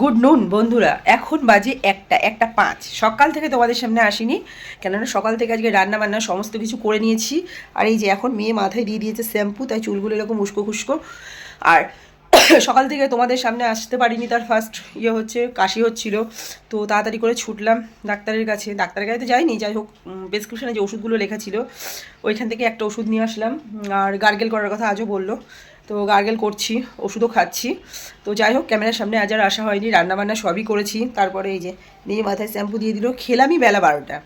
Good নুন, বন্ধুরা। এখন বাজে একটা একটা পাঁচ। সকাল থেকে তোমাদের সামনে আসিনি, কেননা সকাল থেকে আজকে রান্না বান্না সমস্ত কিছু করে নিয়েছি। আর এই যে এখন মেয়ে মাথায় দিয়ে দিয়েছে শ্যাম্পু, তাই চুলগুলো এরকম উস্কো খুস্কো। আর সকাল থেকে তোমাদের সামনে আসতে পারিনি, তার ফার্স্ট ইয়ে হচ্ছে, কাশি হচ্ছিল। তো তাড়াতাড়ি করে ছুটলাম ডাক্তারের কাছে। ডাক্তারের কাছে তো যাইনি, যাই হোক প্রেসক্রিপশনে যে ওষুধগুলো লেখা ছিল, ওইখান থেকে একটা ওষুধ নিয়ে আসলাম। আর গার্গেল করার কথা আজও বলল। তো গার্গেল করছি, ওষুধও খাচ্ছি। তো যাই হোক, ক্যামেরার সামনে আজ আর আসা হয়নি, রান্নাবান্না সবই করেছি। তারপরে এই যে নিয়ে মাথায় শ্যাম্পু দিয়ে দিল, খেলামই বেলা বারোটা।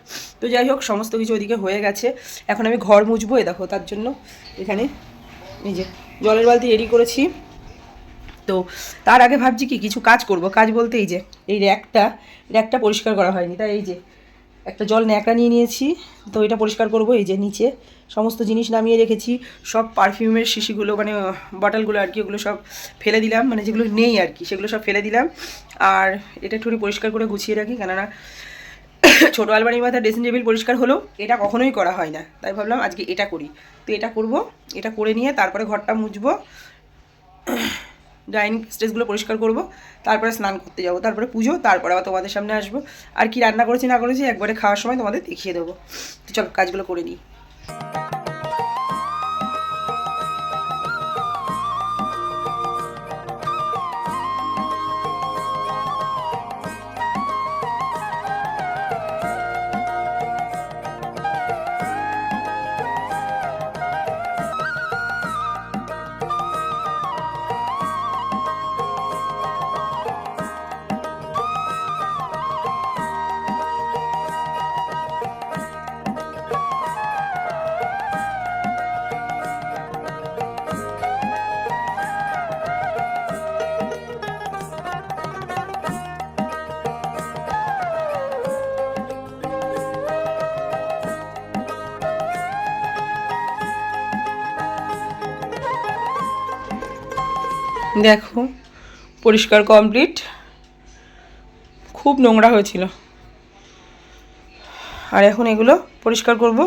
তো যাই হোক, সমস্ত কিছু ওদিকে হয়ে গেছে। এখন আমি ঘর মুছবো, এ দেখো তার জন্য। এখানে এই যে জলের বালতি রেডি করেছি। তো তার আগে ভাবছি কি, কিছু কাজ করব। কাজ বলতে এই যে, এই র্যাকটা র্যাকটা পরিষ্কার করা হয়নি। তাই এই যে একটা জল ন্যাকড়া নিয়ে নিয়েছি। তো এটা পরিষ্কার করব, এই যে নিচে সমস্ত জিনিস নামিয়ে রেখেছি। সব পারফিউমের শিশিগুলো মানে বটলগুলো আর কি, ওগুলো সব ফেলে দিলাম। মানে যেগুলো নেই আর কি, সেগুলো সব ফেলে দিলাম। আর এটা একটুখানি পরিষ্কার করে গুছিয়ে রাখি, কেননা ছোটো আলমারির মাথা ড্রেসিং টেবিল পরিষ্কার হলো, এটা কখনোই করা হয় না। তাই ভাবলাম আজকে এটা করি। তো এটা করব, এটা করে নিয়ে তারপরে ঘরটা মুছবো। ডাইনিং স্টেজগুলো পরিষ্কার করব, তারপরে স্নান করতে যাব, তারপরে পুজো, তারপরে আবার তোমাদের সামনে আসব। আর কি রান্না করেছি না করেছি একবারে খাওয়ার সময় তোমাদের দেখিয়ে দেবো। তো চলো কাজগুলো করে নিই। দেখো পরিষ্কার কমপ্লিট খুব নোংরা হয়েছিল। আর এখন এগুলো পরিষ্কার করব।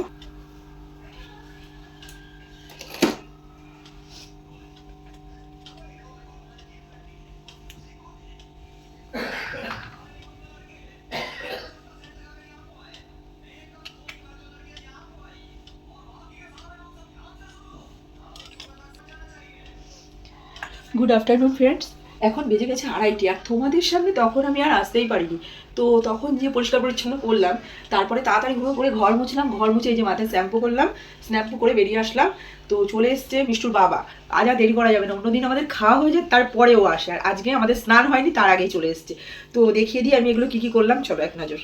গুড আফটারনুন ফ্রেন্ডস এখন বেজে গেছে আড়াইটি আর তোমাদের সামনে তখন আমি আর আসতেই পারিনি। তো তখন যে পরিষ্কার পরিচ্ছন্ন করলাম, তারপরে তাড়াতাড়ি ঘুরে করে ঘর মুছলাম, ঘর মুছে এই যে মাথায় শ্যাম্পু করলাম স্ন্যাম্পু করে বেরিয়ে আসলাম। তো চলে এসছে মিষ্টুর বাবা। আজ আর দেরি করা যাবে না, অন্যদিন আমাদের খাওয়া হয়ে যায়, তারপরেও আসে। আর আজকে আমাদের স্নান হয়নি, তার আগেই চলে এসছে। তো দেখিয়ে দিই আমি এগুলো কী কী করলাম, চলো এক নজর।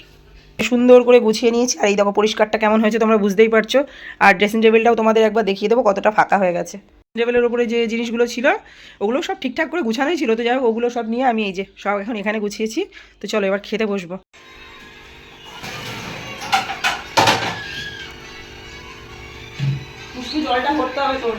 সুন্দর করে গুছিয়ে নিয়েছি, আর এই দেখো পরিষ্কারটা কেমন হয়েছে তোমরা বুঝতেই পারছ। আর ড্রেসিং টেবিলটাও তোমাদের একবার দেখিয়ে দেবো কতটা ফাঁকা হয়ে গেছে। টেবিলের উপরে যে জিনিসগুলো ছিল, ওগুলো সব ঠিকঠাক করে গুছানোই ছিল। তো যাই হোক, ওগুলো সব নিয়ে আমি এই যে সব এখন এখানে গুছিয়েছি। তো চলো এবার খেতে বসবো। জলটা করতে হবে তোর।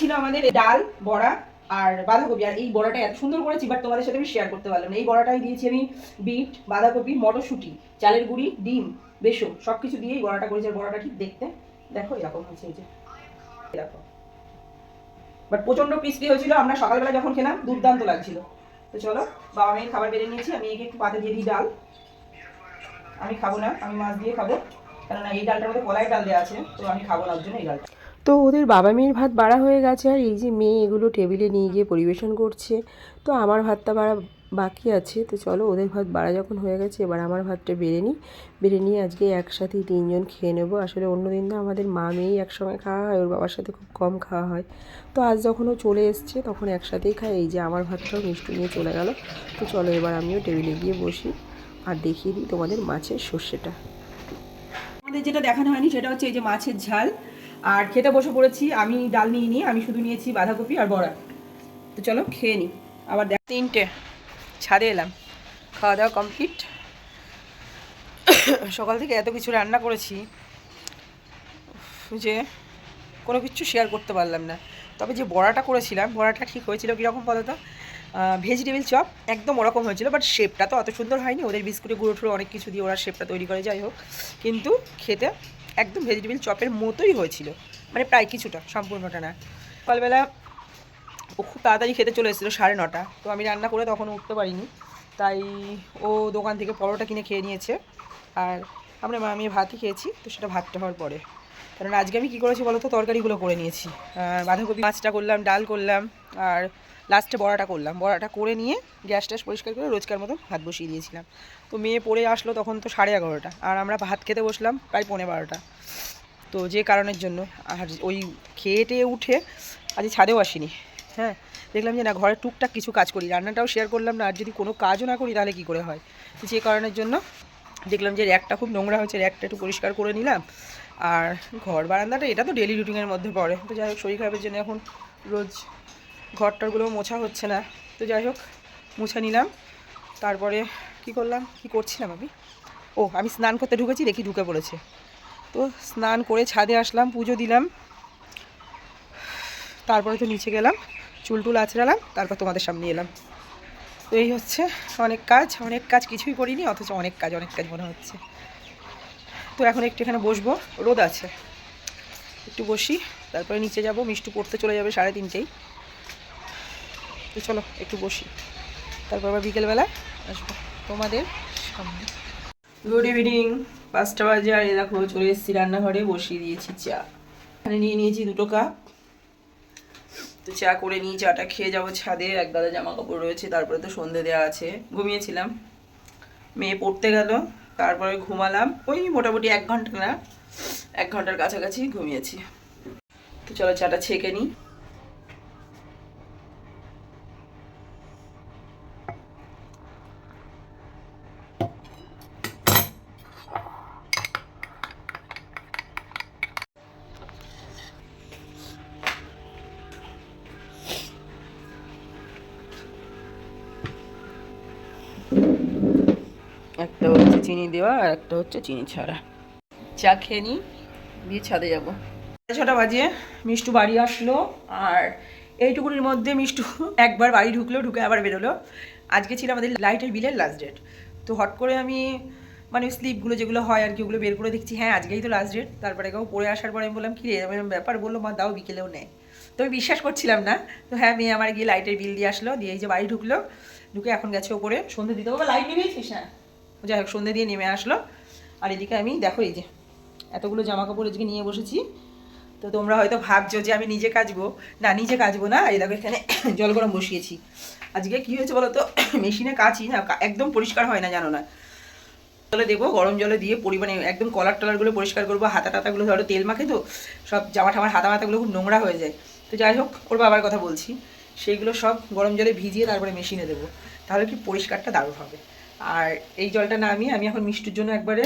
ছিল আমাদের ডাল, বড়া আর বাঁধাকপি। আর এই বড়াটা এত সুন্দর করেছি বাট তোমাদের সাথে আমি শেয়ার করতে পারলাম না। এই বড়াটাই দিয়েছি আমি বিট, বাঁধাকপি, মটরশুঁটি, চালের গুঁড়ি, ডিম, বেসন সব কিছু দিয়ে এই বড়াটা করেছি। আর বড়াটা ঠিক দেখতে, দেখো, এরকম হয়েছে এই যে। দেখো। বাট প্রচণ্ড ক্রিস্পি হয়েছিল। আমরা সকালবেলা যখন খেলাম, দুর্দান্ত লাগছিল। তো চলো, বাবা মেয়ের খাবার বেড়ে নিয়েছি। আমি একে একটু পাতে দিয়ে দিই ডাল। আমি খাব না, আমি মাছ দিয়ে খাব। কেননা এই ডালটার মধ্যে কলাই ডাল দেওয়া আছে, তো আমি খাব না, ওর জন্য এই ডালটা। তো ওদের বাবা মেয়ের ভাত বাড়া হয়ে গেছে আর এই যে মেয়ে এগুলো টেবিলে নিয়ে গিয়ে পরিবেশন করছে। তো আমার ভাতটা বাড়া বাকি আছে। তো চলো ওদের ভাত বাড়া যখন হয়ে গেছে এবার আমার ভাতটা বেড়ে নিই। বেড়ে নিয়ে আজকে একসাথেই তিনজন খেয়ে নেব। আসলে অন্য দিন না আমাদের মা মেয়েই একসঙ্গে খাওয়া হয়, ওর বাবার সাথে খুব কম খাওয়া হয়। তো আজ যখন ও চলে এসছে তখন একসাথেই খাই। এই যে আমার ভাতটাও মিষ্টি নিয়ে চলে গেল। তো চলো এবার আমিও টেবিলে গিয়ে বসি আর দেখিয়ে দিই তোমাদের মাছের সর্ষেটা। আমাদের যেটা দেখানো হয়নি সেটা হচ্ছে এই যে মাছের ঝাল। আর খেতে বসে পড়েছি, আমি ডাল নিয়ে নিই আমি শুধু নিয়েছি বাঁধাকপি আর বড়া। তো চলো খেয়ে নিই আবার দেখ। তিনটে, ছাদে এলাম, খাওয়া দাওয়া কমপ্লিট সকাল থেকে এত কিছু রান্না করেছি যে কোনো কিছু শেয়ার করতে পারলাম না। তবে যে বড়াটা করেছিলাম, বড়াটা ঠিক হয়েছিল কীরকম বলতো? ভেজিটেবিল চপ একদম ওরকম হয়েছিল বাট শেপটা তো অত সুন্দর হয়নি। ওদের বিস্কুটে গুঁড়ো টুড়ো অনেক কিছু দিয়ে ওরা শেপটা তৈরি করে, যাই হোক। কিন্তু খেতে একদম ভেজিটেবিল চপের মতোই হয়েছিল। মানে প্রায় কিছুটা, সম্পূর্ণটা না। সকালবেলা ও খুব তাড়াতাড়ি খেতে চলে এসেছিল সাড়ে নটা। তো আমি রান্না করে তখন উঠতে পারিনি। তাই ও দোকান থেকে পরোটা কিনে খেয়ে নিয়েছে। আর আমরা মামি ভাতই খেয়েছি, তো সেটা ভাতটা হওয়ার পরে। কারণ আজকে আমি কী করেছি বলো তো? তরকারিগুলো করে নিয়েছি। বাঁধাকপি মাছটা করলাম, ডাল করলাম, আর লাস্টে বড়াটা করলাম। বড়াটা করে নিয়ে গ্যাস ট্যাস পরিষ্কার করে রোজকার মতো ভাত বসিয়ে দিয়েছিলাম। তো মেয়ে পড়ে আসলো তখন তো সাড়ে এগারোটা। আর আমরা ভাত খেতে বসলাম প্রায় পৌনে বারোটা। তো যে কারণের জন্য আর ওই খেয়ে উঠে আজ ছাদেও আসিনি। হ্যাঁ দেখলাম যে না, ঘরে টুকটাক কিছু কাজ করি। রান্নাটাও শেয়ার করলাম না, আর যদি কোনো কাজও না করি তাহলে কী করে হয়? যে কারণের জন্য দেখলাম যে র্যাকটা খুব নোংরা হয়েছে, র্যাকটা একটু পরিষ্কার করে নিলাম। আর ঘর বারান্দাটা, এটা তো ডেলি রুটিনের মধ্যে পড়ে। তো যাই হোক, শরীর খারাপের জন্য এখন রোজ ঘরটারগুলো মোছা হচ্ছে না। তো যাই হোক, মুছে নিলাম। তারপরে কি করলাম? কি করছিলাম আমি? ও, আমি স্নান করতে ঢুকেছি, দেখি ঢুকে পড়েছে। তো স্নান করে ছাদে আসলাম, পুজো দিলাম। তারপরে তো নিচে গেলাম, চুল টুল আছড়ালাম তারপর তোমাদের সামনে এলাম। তো এই হচ্ছে অনেক কাজ অনেক কাজ কিছুই করিনি, অথচ অনেক কাজ অনেক কাজ মনে হচ্ছে। তো এখন একটু এখানে বসবো। রোদ আছে। একটু বসি, তারপরে নিচে যাব। মিষ্টি পড়তে চলে যাবে সাড়ে তিনটেই। তো চলো, একটু বসি। তারপর আবার বিকেলবেলা আসব তোমাদের সামনে। গুড ইভিনিং পাঁচটা বাজে আর দেখো, চলে এসেছি রান্নাঘরে, বসিয়ে দিয়েছি চা। এখানে নিয়ে নিয়েছি দুটো কাপ। তো চা করে নিয়ে চাটা খেয়ে যাব ছাদে। এক গাদা জামা কাপড় রয়েছে, তারপরে তো সন্ধে দেওয়া আছে। ঘুমিয়েছিলাম। মেয়ে পড়তে গেল। তারপরে ঘুমালাম। ওই মোটামুটি এক ঘণ্টা না, এক ঘণ্টার কাছাকাছি ঘুমিয়েছি। তো চলো চাটা ছেঁকে নিই। চিনি দেওয়া আর একটা হচ্ছে চিনি ছাড়া। চা খেয়ে নিই দিয়ে ছাদে যাব। সাড়ে ছটা বাজে, মিষ্টু বাড়ি আসলো আর এইটুকুনির মধ্যে মিষ্টু একবার বাড়ি ঢুকলো, ঢুকে আবার বেরোলো। আজকে ছিল আমাদের লাইটের বিলের লাস্ট ডেট তো হট করে আমি মানে স্লিপগুলো যেগুলো হয় আর কি, ওগুলো বের করে দেখছি হ্যাঁ আজকেই তো লাস্ট ডেট তারপরে কেউ পড়ে আসার পরে আমি বললাম, কি এরকম ব্যাপার? বলল, মা, দাও বিকেলেও নেয় তো আমি বিশ্বাস করছিলাম না। তো হ্যাঁ মেয়ে আমার গিয়ে লাইটের বিল দিয়ে আসলো, দিয়ে এই যে বাড়ি ঢুকলো। ঢুকে এখন গেছে ওপরে। সন্ধে দিতে বাবা লাইট নিয়েছিস হ্যাঁ? যাই হোক, সন্ধে দিয়ে নেমে আসলো। আর এদিকে আমি, দেখো এই যে, এতগুলো জামা কাপড় আজকে নিয়ে বসেছি। তো তোমরা হয়তো ভাবছ যে আমি নিজে কাচবো। না, নিজে কাচবো না। এই দেখো, এখানে জল গরম বসিয়েছি। আজকে কি হয়েছে বলো তো? মেশিনে কাচি না একদম পরিষ্কার হয় না, জানো না। জলে দেবো, গরম জলে দিয়ে পরিমাণে একদম কলার টলারগুলো পরিষ্কার করব, হাতা টাতাগুলো ধরো তেল মাখে তো, সব জামা ঠামার, হাতা মাথাগুলো খুব নোংরা হয়ে যায়। তো যাই হোক, ওর বাবার কথা বলছি। সেইগুলো সব গরম জলে ভিজিয়ে তারপরে মেশিনে দেবো। তাহলে কি পরিষ্কারটা দারুণ হবে। আর এই জলটা না আমি এখন মিষ্টির জন্য একবারে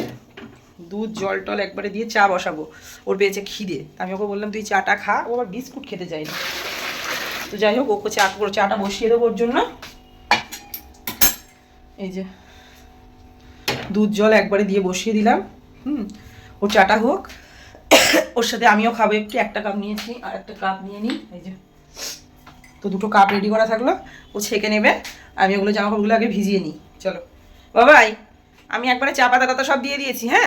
দুধ, জল, টল একবারে দিয়ে চা বসাবো। ওর পেয়েছে খিদে। আমি ওকে বললাম, তুই চাটা খা। ও আবার বিস্কুট খেতে চাই না। তো যাই হোক, ওকে চা করে চাটা বসিয়ে দেবো ওর জন্য। এই যে দুধ, জল একবারে দিয়ে বসিয়ে দিলাম। হুম, ও চাটা হোক। ওর সাথে আমিও খাব একটু। একটা কাপ নিয়েছি আর একটা কাপ নিয়ে নিই। এই যে। তো দুটো কাপ রেডি করা থাকল। ও ছেঁকে নেবে। আমি ওগুলো জামা কাপড়গুলো আগে ভিজিয়ে নিই। চলো। বাবাই আমি একবারে চা পাতা টাতা সব দিয়ে দিয়েছি হ্যাঁ?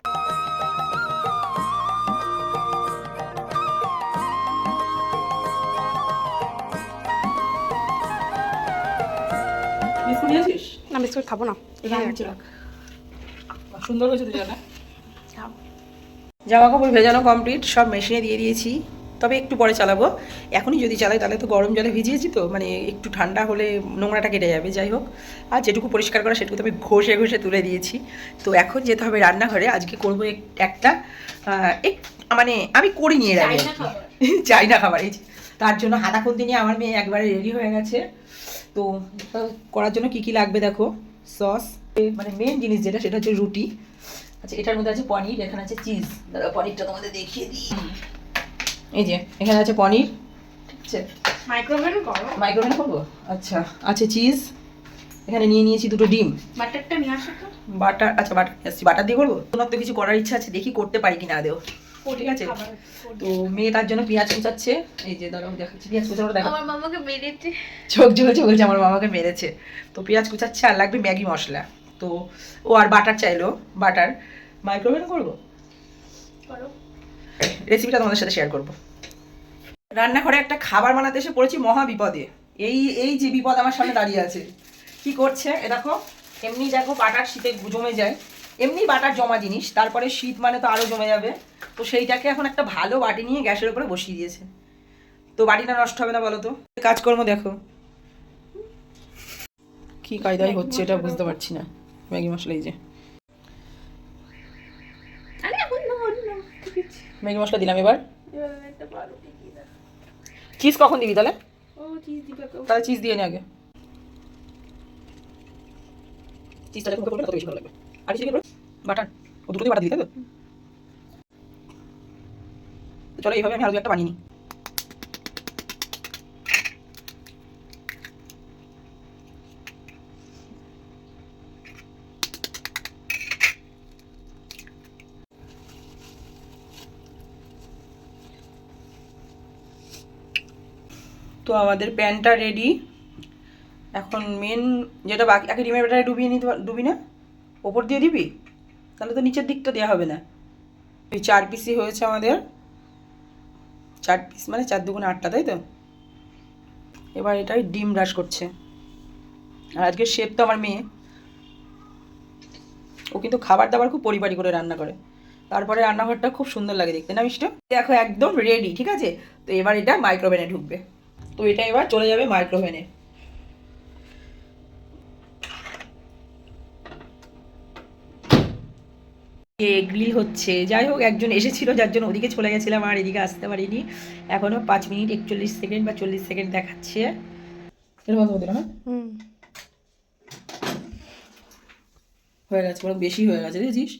না বিস্কুট খাব না। বাহ, সুন্দর হয়েছে জামা কাপড় ভেজানো কমপ্লিট সব মেশিনে দিয়ে দিয়েছি। তবে একটু পরে চালাবো। এখনই যদি চালাই তাহলে তো গরম জলে ভিজিয়েছি তো মানে একটু ঠান্ডা হলে নোংরাটা কেটে যাবে যাই হোক। আর যেটুকু পরিষ্কার করা সেটুকু তো আমি ঘষে ঘষে তুলে দিয়েছি। তো এখন যেতে হবে রান্নাঘরে। আজকে করব একটা এক মানে আমি করি নিয়ে রাখি চাই না খাবার এই তার জন্য হাতা খুন্তি নিয়ে আমার মেয়ে একবারে রেডি হয়ে গেছে। তো করার জন্য কি কি লাগবে দেখো? সস মানে মেন জিনিস যেটা সেটা হচ্ছে রুটি। আচ্ছা এটার মধ্যে আছে পনির এখানে আছে চিজ দাদা পনিরটা তোমাদের দেখিয়ে দিই। এই যে এখানে আছে পনির। ঠিক আছে মাইক্রোওভেন করো। মাইক্রোওভেনে করব? আচ্ছা আছে চিজ এখানে নিয়ে নিয়েছি দুটো ডিম। বাটারটা নিয়ে আসো বাটার আচ্ছা বাটার আসছি বাটার দিয়ে করব? তোমার তো কিছু করার ইচ্ছা আছে? দেখি করতে পারি কি কিনা আদেও ঠিক আছে? তো মেয়ে তার জন্য পেঁয়াজ কুচাচ্ছে। এই যে ধরো দেখাচ্ছি। পেঁয়াজ কুচানোটা দেখো আমার মামাকে মেরেছে। চোখ জ্বলছে বলছে আমার মামাকে মেরেছে। তো পেঁয়াজ কুচাচ্ছে আর লাগবে ম্যাগি মশলা। তো ও আর বাটার চাইলো বাটার। মাইক্রোওভেন করব? করো। রেসিপিটা তোমাদের সাথে শেয়ার করব। রান্নাঘরে একটা খাবার বানাতে এসে পড়েছি মহা বিপদে এই এই যে বিপদ আমার সামনে দাঁড়িয়ে আছে। কি করছে? এ দেখো, এমনি দেখো বাটার শীতে জমে যায়। এমনি বাটার জমা জিনিস, তারপরে শীত মানে তো আরও জমে যাবে। তো সেইটাকে এখন একটা ভালো বাটি নিয়ে গ্যাসের উপরে বসিয়ে দিয়েছে। তো বাটিটা নষ্ট হবে না বলো তো? কাজকর্ম দেখো। কি কায়দায় হচ্ছে এটা বুঝতে পারছি না। ম্যাগি মশলা এই যে আরে এখন না না ঠিক আছে ম্যাগি মশলা দিলাম এবার। চিজ কখন দিবি তাহলে? তাহলে চিজ দিয়ে নে আগে। চিজটা আর কিছু বাটার। ও দুটো দিয়ে বাটার দিতে তো? চলো, এইভাবে আমি আলু একটা বানিয়ে নিই। আমাদের প্যানটা রেডি এখন মেন যেটা বাকি আগে ডিমের ব্যাটারে ডুবিয়ে নিতে ডুবি না? ওপর দিয়ে দিবি? তাহলে তো নিচের দিকটা দেওয়া হবে না। এই চার পিসই হয়েছে আমাদের। চার পিস মানে চার দুগুণে আটটা, তাই তো? এবার এটাই ডিম ব্রাশ করছে। আর আজকে শেপ তো আমার মেয়ে। ও কিন্তু খাবার দাবার খুব পরিপাটি করে রান্না করে। তারপরে রান্নাঘরটা খুব সুন্দর লাগে দেখতে, না মিষ্টি? দেখো একদম রেডি ঠিক আছে? তো এবার এটা মাইক্রোওভেনে ঢুকবে। তো এটা এবার চলে যাবে মাইক্রোওভেনে গ্রিল হচ্ছে। যাই হোক একজন এসেছিল যার জন্য ওদিকে চলে গেছিলাম আর এদিকে আসতে পারিনি। এখনও পাঁচ মিনিট একচল্লিশ সেকেন্ড বা চল্লিশ সেকেন্ড দেখাচ্ছে। এর মতো হতো না হুম। হয়ে গেছে বরং বেশি হয়ে গেছে দেখছিস?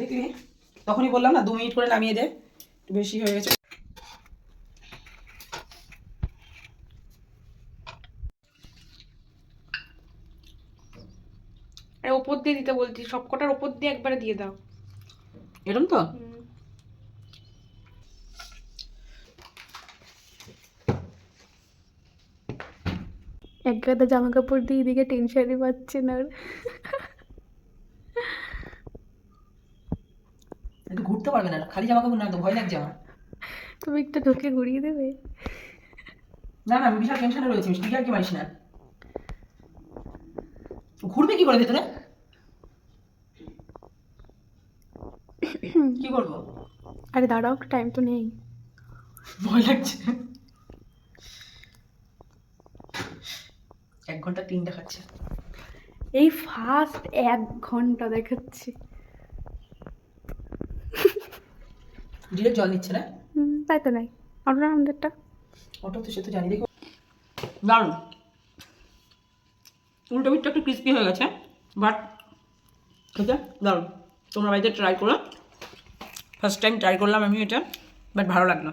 দেখলি? তখনই বললাম না দু মিনিট করে নামিয়ে দে। বেশি হয়ে গেছে। আরে ওপর দিয়ে দিতে বলছি সব কটার ওপর দিয়ে একবারে দিয়ে দাও। এরকম তো? এক গাদা জামা কাপড় দিয়ে এদিকে টেনশনই পাচ্ছে না। একটু ঘুরতে পারবে না খালি জামা কাপড় না তো ভয় লাগছে আমার। তুমি একটু ঢোকে ঘুরিয়ে দেবে? না না আমি বিশাল টেনশনে রয়েছি তুই আর কি মারিস না। ঘুরবে কি করে ভেতরে? কি করব? আরে দাঁড়াও টাইম তো নেই। ভয় লাগছে। এক ঘণ্টা তিন দেখাচ্ছে। এই ফার্স্ট এক ঘণ্টা দেখাচ্ছে। ডিরেক্ট জল নিচ্ছে না? তাই তো নাই। আমরা আমাদেরটা অটো তো সে তো জানি দেখো। দারুণ। উল্টো পিঠটা একটু ক্রিস্পি হয়ে গেছে বাট খেতে দারুণ। তোমরা বাড়িতে ট্রাই করো। ফার্স্ট টাইম ট্রাই করলাম আমি এটা বাট ভালো লাগল।